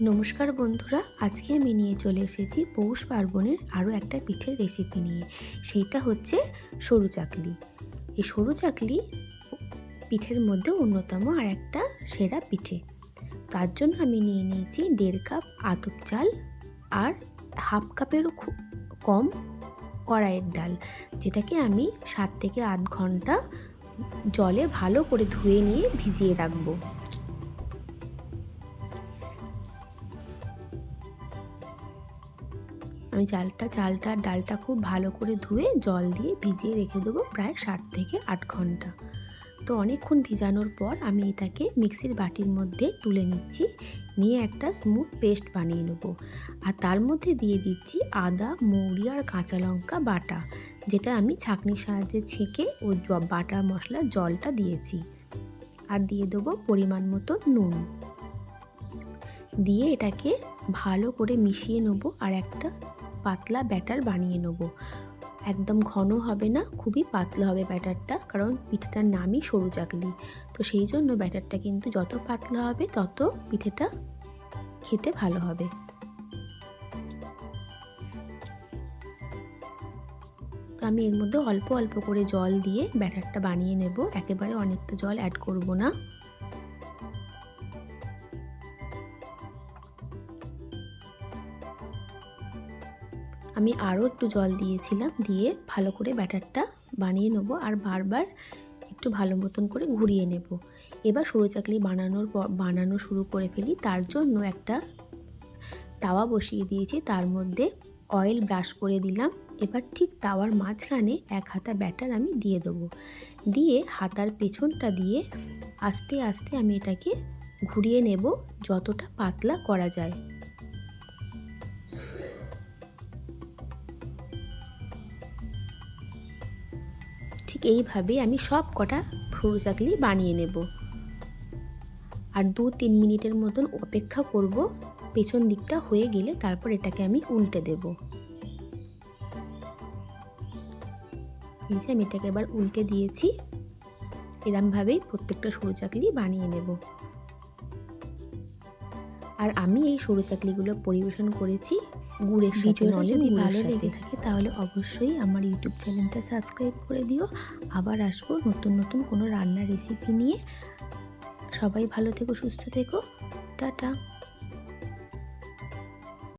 নমস্কার বন্ধুরা, আজকে আমি নিয়ে চলে এসেছি পৌষ পার্বণের আরও একটা পিঠের রেসিপি নিয়ে। সেইটা হচ্ছে সরু চাকলি। এই সরু চাকলি পিঠের মধ্যে অন্যতম আর একটা সেরা পিঠে। তার জন্য আমি নিয়ে নিয়েছি দেড় কাপ আতপ চাল আর হাফ কাপেরও খুব কম কড়াইয়ের ডাল, যেটাকে আমি সাত থেকে আট ঘণ্টা জলে ভালো করে ধুয়ে নিয়ে ভিজিয়ে রাখব। আমি চালটা চালটা আর ডালটা খুব ভালো করে ধুয়ে জল দিয়ে ভিজিয়ে রেখে দেবো প্রায় ষাট থেকে আট ঘণ্টা। তো অনেকক্ষণ ভিজানোর পর আমি এটাকে মিক্সির বাটির মধ্যে তুলে নিচ্ছি, নিয়ে একটা স্মুথ পেস্ট বানিয়ে নেব। আর তার মধ্যে দিয়ে দিচ্ছি আদা, মৌরি আর কাঁচা লঙ্কা বাটা, যেটা আমি ছাঁকনির সাহায্যে ছেঁকে ও বাটা মশলার জলটা দিয়েছি। আর দিয়ে দেবো পরিমাণ মতো নুন। দিয়ে এটাকে ভালো করে মিশিয়ে নেব আর একটা পাতলা ব্যাটার বানিয়ে নেব। একদম ঘন হবে না, খুবই পাতলা হবে ব্যাটারটা, কারণ পিঠেটার নামই সরু চাকলি। তো সেই জন্য ব্যাটারটা কিন্তু যত পাতলা হবে, তত পিঠেটা খেতে ভালো হবে। তো আমি এর মধ্যে অল্প অল্প করে জল দিয়ে ব্যাটারটা বানিয়ে নেব। একেবারে অনেকটা জল অ্যাড করব না। আমি আরও একটু জল দিয়েছিলাম, দিয়ে ভালো করে ব্যাটারটা বানিয়ে নেব আর বারবার একটু ভালো মতন করে ঘুরিয়ে নেব। এবার সরু চাকলি বানানোর বানানো শুরু করে ফেলি। তার জন্য একটা তাওয়া বসিয়ে দিয়েছি। তার মধ্যে অয়েল ব্রাশ করে দিলাম। এবার ঠিক তাওয়ার মাঝখানে এক হাতা ব্যাটার আমি দিয়ে দেবো। দিয়ে হাতার পেছনটা দিয়ে আস্তে আস্তে আমি এটাকে ঘুরিয়ে নেব, যতটা পাতলা করা যায়। ঠিক এইভাবেই আমি সব কটা সরু চাকলি বানিয়ে নেব। আর দু তিন মিনিটের মতন অপেক্ষা করব, পেছন দিকটা হয়ে গেলে তারপর এটাকে আমি উল্টে দেব। এই আমি এটাকে এবার উল্টে দিয়েছি, এরমভাবেই প্রত্যেকটা সরু চাকলি বানিয়ে নেব। আর আমি এই সরু চাকলিগুলো পরিবেশন করেছি। গুড়ের সাথে যদি ভালো লেগে থাকে তাহলে অবশ্যই আমার ইউটিউব চ্যানেলটা সাবস্ক্রাইব করে দিও। আবার আসব নতুন নতুন কোনো রান্নার রেসিপি নিয়ে। সবাই ভালো থেকো সুস্থ থেকো। টাটা।